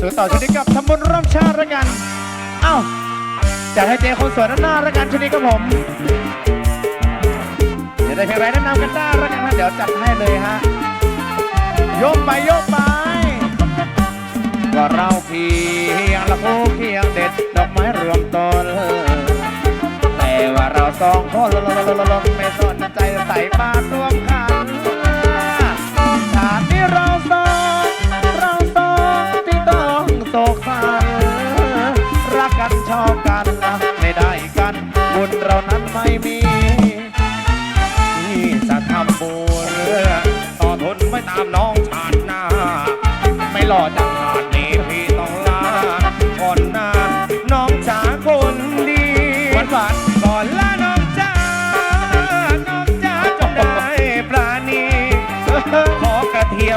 สู่ต่อชุดนี้กับทำบุญร่วมชาติละกัน เอ้าจัดให้เจคนสวยด้านหน้าละกันชุดนี้กับผม เดี๋ยวได้เพลงอะไรแนะนำกันได้ละกันฮะเดี๋ยวจัดให้เลยฮะ โยกไปโยกไป ก็เราเพียงละคู่เคียงเด็ดดอกไม้รวมต้นแต่ว่าเราสองคนไม่สนใจใส่บาตรรวมกันชาตินี้เราส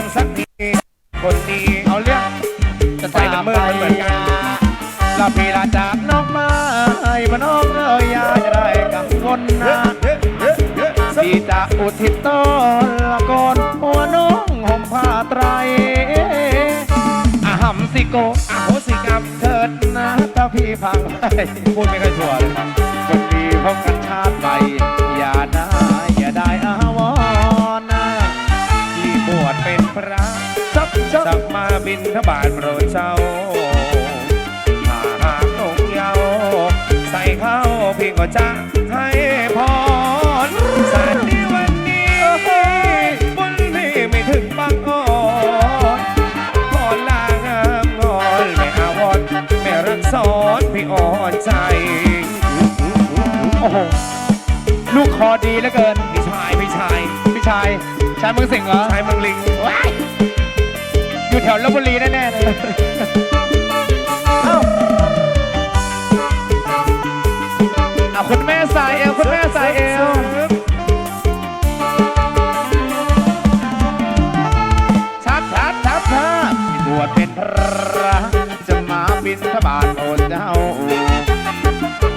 มสักทีคนดีเอาเรื่องจะใส่กันมือมันเหมือนกันลาพีลาจากน้องไม้มาน้องเอ้ยอยาจะได้กังวลนะที่จะอุทิศตนละก่อนหัวน้องห่มผ้าไตรอาหัมสิโกอาโหสิกรรมเถิดนะถ้าพี่พังไปพูดไม่ค่อยถั่วเลยคนดีพบกันชาติไปอย่าได้ บมาบินทบาทโปรดเจ้าถ้าหากลงเยาใส่เข้าพี่ก็จะให้พรสันนี้วันนี้บุญพี่ไม่ถึงบางอ่อนพอลางามงอนไม่อาวรณ์ไม่รักสอนพี่อ่อนใจโอ้โหลูกคอดีเหลือเกินพี่ชายพี่ชายพี่ชายชายเมืองสิงห์เหรอชายเมืองลิงว้ายอยู่แถวลบบุรีแน่ๆเลยเอ้าเอาคุณแม่สายเอว คุณแม่สายเอว ชัดชัดชัดชัดบวชเป็นพระจะมาบินทบาทโอเจ้า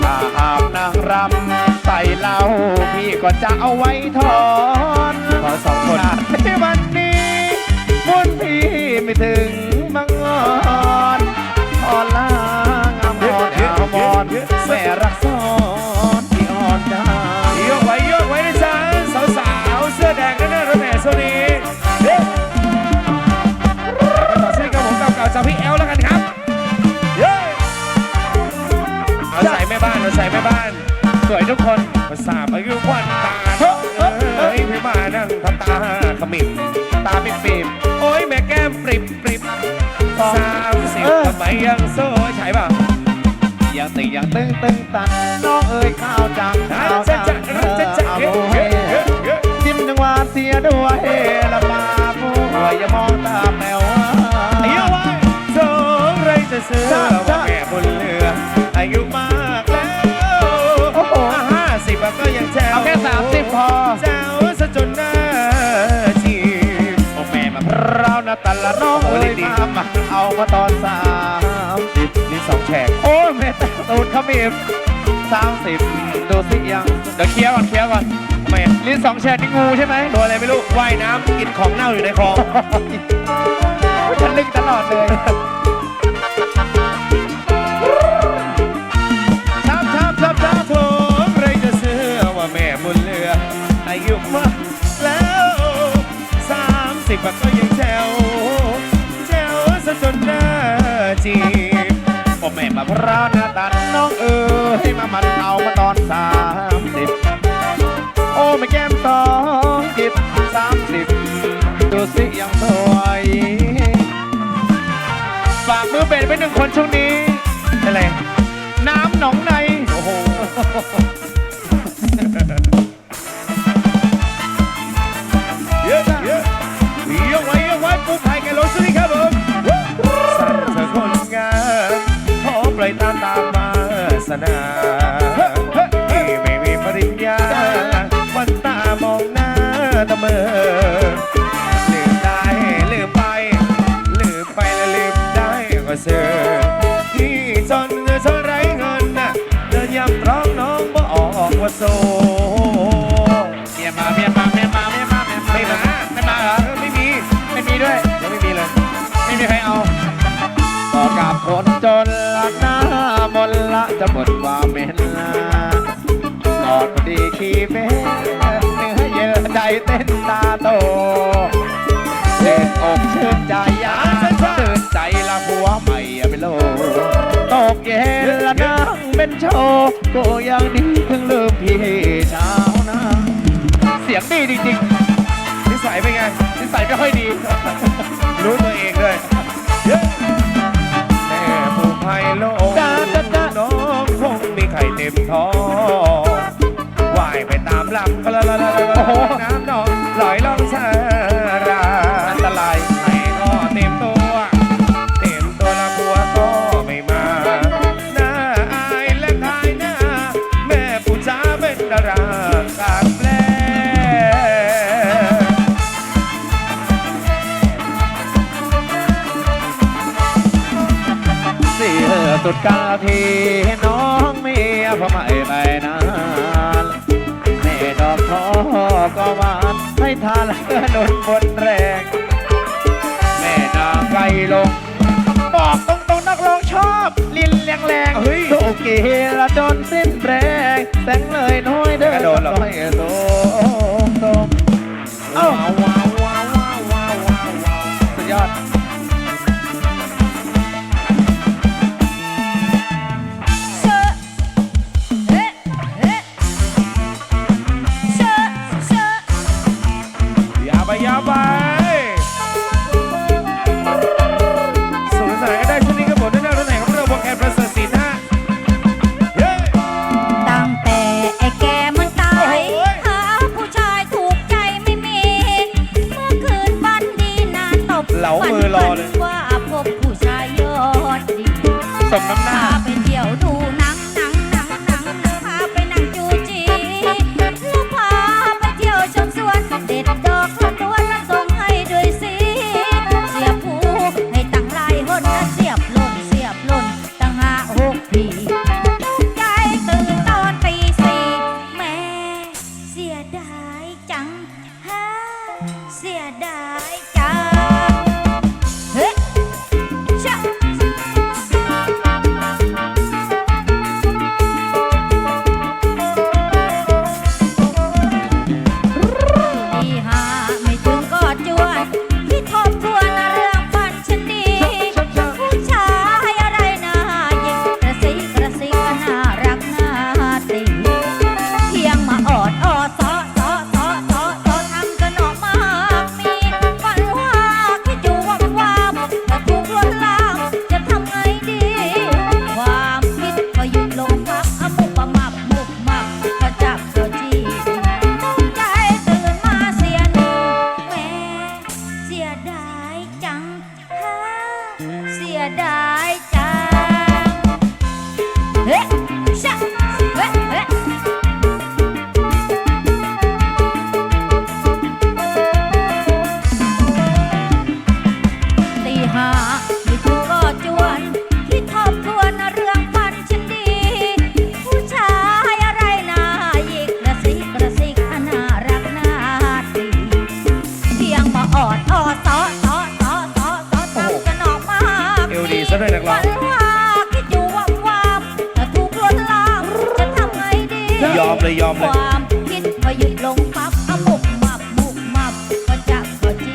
ถ้าหากนางรำใส่เหล้าพี่ก็จะเอาไว้ทอนขอสองคนในวัน ไม่ถึงมังงอนขอลางามมอนอาวมอนแม่รักสอน ยังโซ่ใช่ป่ะยังติงยังตึงตึงตันน้องเอ๋ยข้าวจังข้าวจ๊ะจัจ๊ะงจ๊ะจ๊ะเอาเฮ้โว้ยยเฮ้ยเฮ้ยจิ้มจังหวะเสียด้วยละบาผู้อย่ามองตาแมวอายุไว้สองไรจะเสือว่าแม่บนเรืออายุมากแล้วโอ้โหห้าสิบก็ยังแจ๋วเอาแค่สามสิบพอ นะตันละน้องเอ๋ยมามาเอามาตอนสามสิบนี่สองแฉกโอ้ยแม่ตาตูดขมิบสามสิบดูสิยังเดี๋ยวเคลียร์ก่อนเคลียร์ก่อนทำไมลิ้นสองแฉกนี่งูใช่ไหมตัวอะไรไม่รู้ว่ายน้ำกินของเน่าอยู่ในคลอง ฉันลึกตลอดเลย ร้าวหน้าตันน้องเอ๋ยมามันเอามาตอนสามสิบโอ้ไม่แก้มสองจิบสามสิบดูสิยังสวยฝากมือเบนไปหนึ่งคนช่วงนี้อะไร นาที่ไม่มีปริญญาวันตามองหน้าตะเมอลืมได้ลืมไป ลืมไปแล้วลืมได้ก็เสือที่จนเงินเท่าไรเงินน่ะเดินย้ำร้องน้องบ่ออกว่าโซเมียมาเมียมาเมียมาเมียมาเมียมาไม่มาไม่มาเหรอไม่มีไม่มีด้วยยังไม่มีเลยไม่มีใครเอาก็ เป็นตาโตชื่นอกชื่นใจยาชื่นใจละหัวใหม่ไปโลตกเย็นละนั่งเป็นโชว์ก็ยังดีเพิ่งลืมพี่เช้านะเสียงดีจริงนิสัยเป็นไงๆนิสัยไม่ค่อยดี รู้ตัวเองด้วยเย้แม่ผู้ไพโลกจ้าจ้าจ้าน้องคงมีไข่เต็มท้องว่ายไปตามลำ น้ำนองลอยล่องสาราอันตรายไข่ก็เต็มตัว เต็มตัวละบัวก็ไม่มาหน้าอายและทายหน้า แม่ผู้จ้าเป็นดารากางแปลเสียสุดกาทีน้องเมียพอไม่ไปนา ก็หวานให้ทานและนนบนแรง แม่นางไก่ลง บอกตรงๆนักร้องชอบลินแรงแรงเฮ้ย โตเกละจนสิ้นแรงแต่งเลยน้อยเด้อกระโดดเหรอ น้อยโตโต เอวดีซะด้วยนักร้องฝันว่าคิดอยู่ว่าว่าถ้าถูกลวนลามจะทำไงดียอมเลยยอมคเลยวามคิดพอหยุดลงปั๊บเอามุกมับมุกมับก็จับก็จี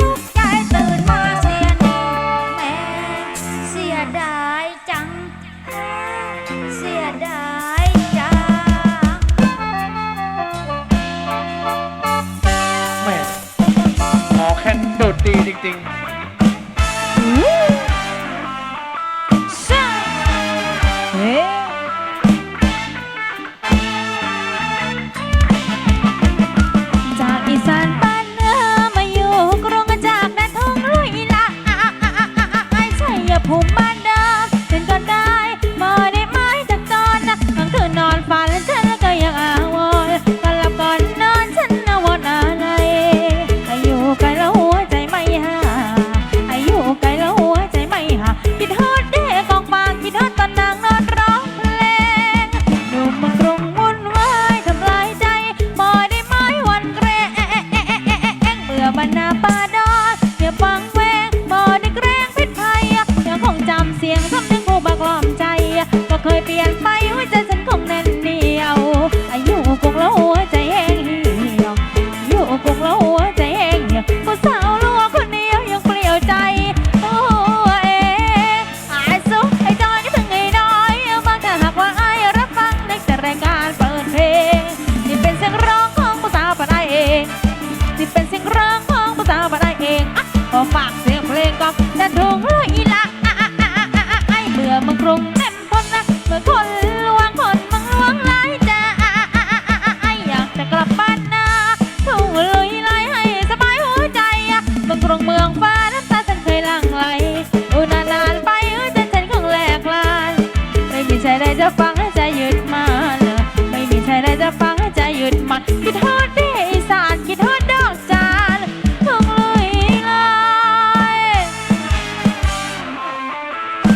ทุกใจตื่นมาเสียหนึ่งแม่เสียดายจัง เสียดายจัง แม่หมอแคนดุดดีจริงใ home. ลี่ยนไปหัวใจ